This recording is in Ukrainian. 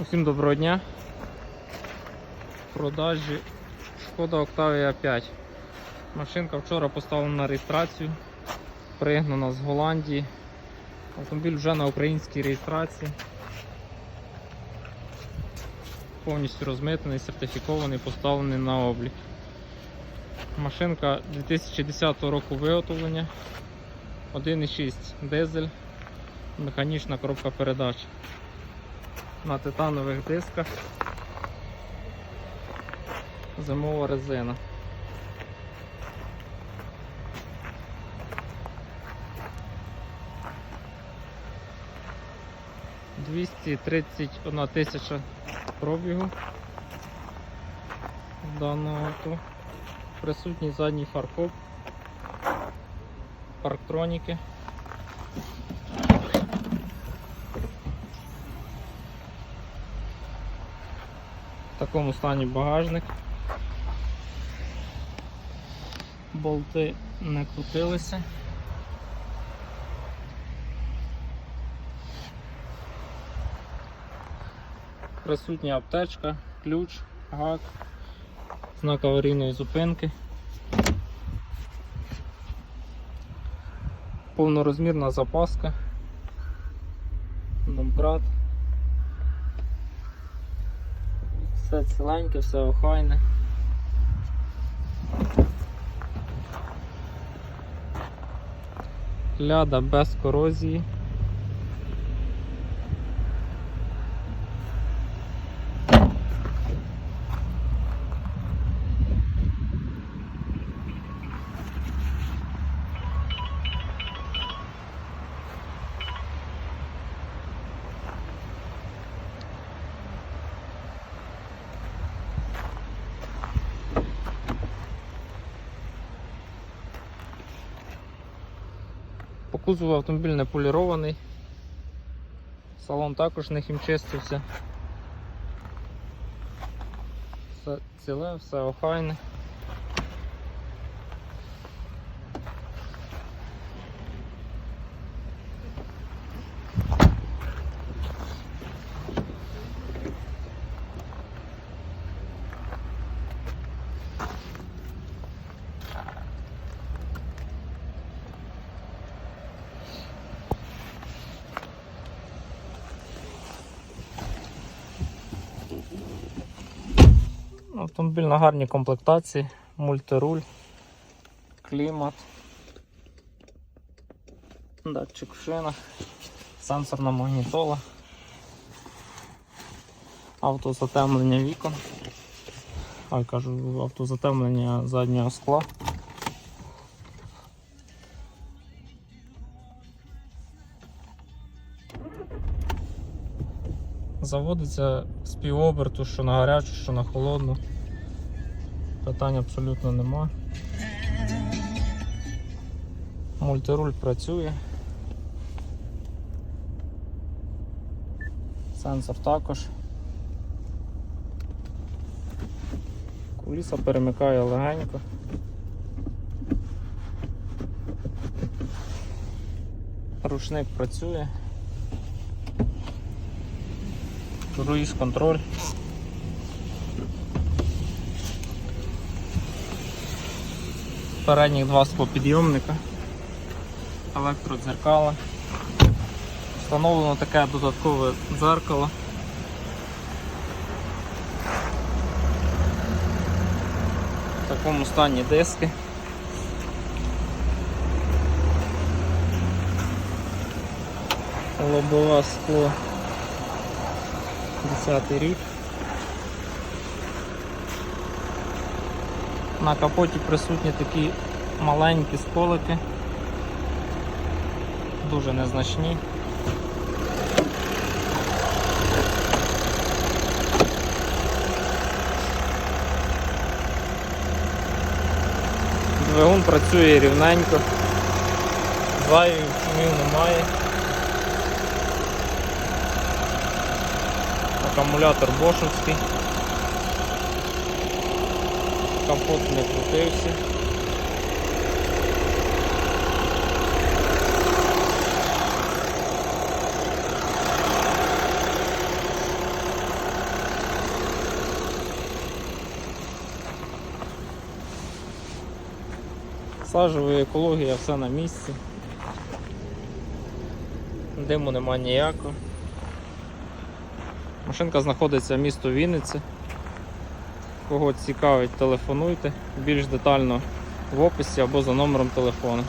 Усім доброго дня. В продажі Шкода Octavia 5. Машинка вчора поставлена на реєстрацію, пригнана з Голландії. Автомобіль вже на українській реєстрації. Повністю розмитаний, сертифікований, поставлений на облік. Машинка 2010 року виготовлення. 1,6 дизель, механічна коробка передач на титанових дисках. Зимова резина. Двісті тридцять одна тисяча пробігу даного авто. Присутній задній фаркоп, парктроніки. В такому стані багажник. Болти не крутилися. Присутня аптечка, ключ, гак, знак аварійної зупинки. Повнорозмірна запаска, домкрат. Все ціленьке, все охайне. Ляда без корозії. По кузову автомобіль не полірований. Салон також не хімчистився. Все ціле, все охайне. Автомобіль на гарній комплектації, мультируль, клімат, датчик в шинах, сенсорна магнітола, автозатемлення вікон, а кажу, автозатемлення заднього скла. Заводиться з півоберту, що на гарячу, що на холодну. Питань абсолютно нема. Мультируль працює. Сенсор також. Куліса перемикає легенько. Рушник працює. Круїз контроль. Передніх два склопідйомника, електродзеркала. Встановлено таке додаткове дзеркало. В такому стані диски. Лобове скло 10 рік. На капоті присутні такі маленькі сколики, дуже незначні. Двигун працює рівненько, зайвих шумів немає. акумулятор бошевський. Компот не крутився. Сажова екологія все на місці, диму нема ніякого. Машинка знаходиться в місто Вінниці. Кого цікавить, телефонуйте більш детально в описі або за номером телефону.